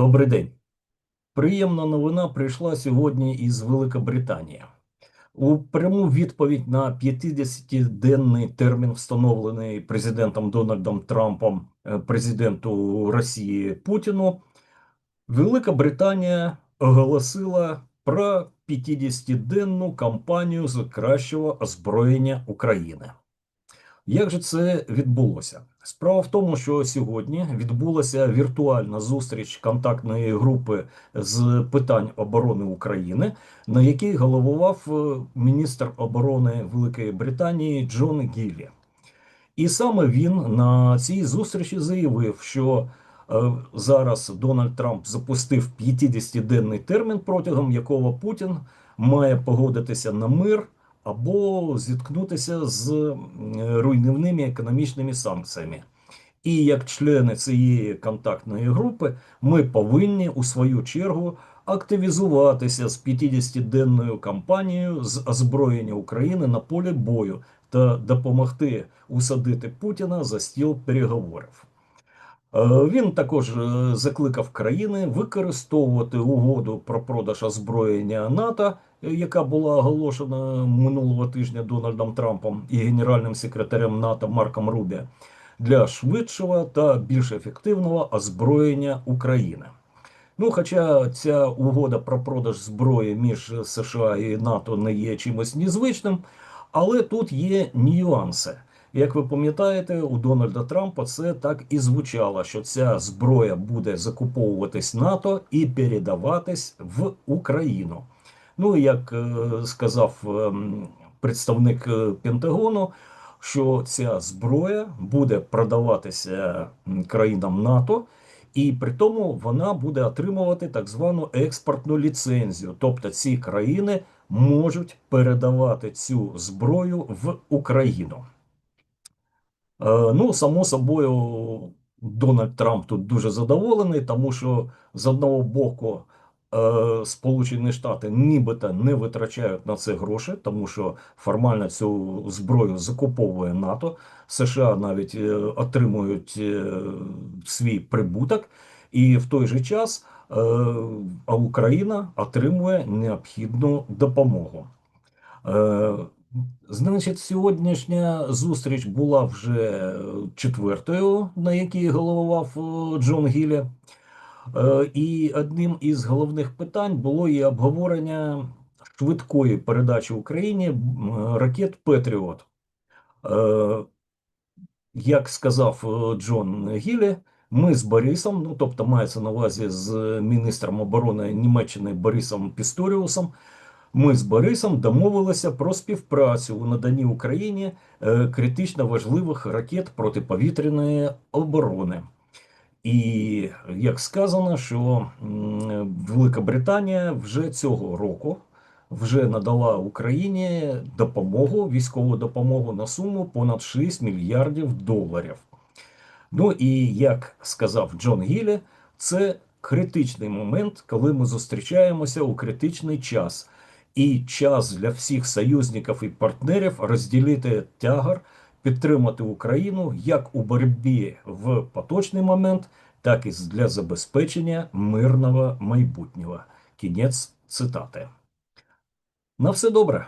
Добрий день. Приємна новина прийшла сьогодні із Великобританії. У пряму відповідь на 50-денний термін, встановлений президентом Дональдом Трампом, е, президенту Росії Путіну, Велика Британія оголосила про 50-денну кампанію з кращого озброєння України. Як же це відбулося? Справа в тому, що сьогодні відбулася віртуальна зустріч контактної групи з питань оборони України, на якій головував е, міністр оборони Великої Британії Джон Гіллі. І саме він на цій зустрічі заявив, що е, зараз Дональд Трамп запустив 50-денний термін, протягом якого Путін має погодитися на мир або зіткнутися з руйнівними економічними санкціями. І як члени цієї контактної групи, ми повинні у свою чергу активізуватися з 50-денною кампанією з озброєння України на полі бою та допомогти усадити Путіна за стіл переговорів. Е, він також е, закликав країни використовувати угоду про продаж озброєння НАТО, е, яка була оголошена минулого тижня Дональдом Трампом і генеральним секретарем НАТО Марком Рубі, для швидшого та більш ефективного озброєння України. Ну, хоча ця угода про продаж зброї між США і НАТО не є чимось незвичним, але тут є нюанси. Як ви пам'ятаєте, у Дональда Трампа це так і звучало, що ця зброя буде закуповуватись НАТО і передаватись в Україну. Ну як е, сказав е, представник е, Пентагону, що ця зброя буде продаватися країнам НАТО. І при тому вона буде отримувати так звану експортну ліцензію. Тобто ці країни можуть передавати цю зброю в Україну. Е, ну, само собою, Дональд Трамп тут дуже задоволений, тому що з одного боку е, Сполучені Штати нібито не витрачають на це гроші, тому що формально цю зброю закуповує НАТО. США навіть е, отримують свій прибуток, і в той же час Україна отримує необхідну допомогу. Значить, сьогоднішня зустріч була вже четвертою, на якій головував е, Джон Гілі. Е, і одним із головних питань було і обговорення швидкої передачі Україні ракет Петріот. Е, як сказав Джон Гілі, ми з Борисом, ну тобто мається на увазі з міністром оборони Німеччини Борисом Пісторіусом, ми з Борисом домовилися про співпрацю у наданні Україні е, критично важливих ракет протиповітряної оборони. І як сказано, що Велика Британія вже цього року вже надала Україні допомогу, військову допомогу на суму понад 6 мільярдів доларів. Ну і як сказав Джон Гілі, це критичний момент, коли ми зустрічаємося у критичний час і час для всіх союзників і партнерів розділити тягар, підтримати Україну як у боротьбі в поточний момент, так і для забезпечення мирного майбутнього. Кінець цитати. На все добре.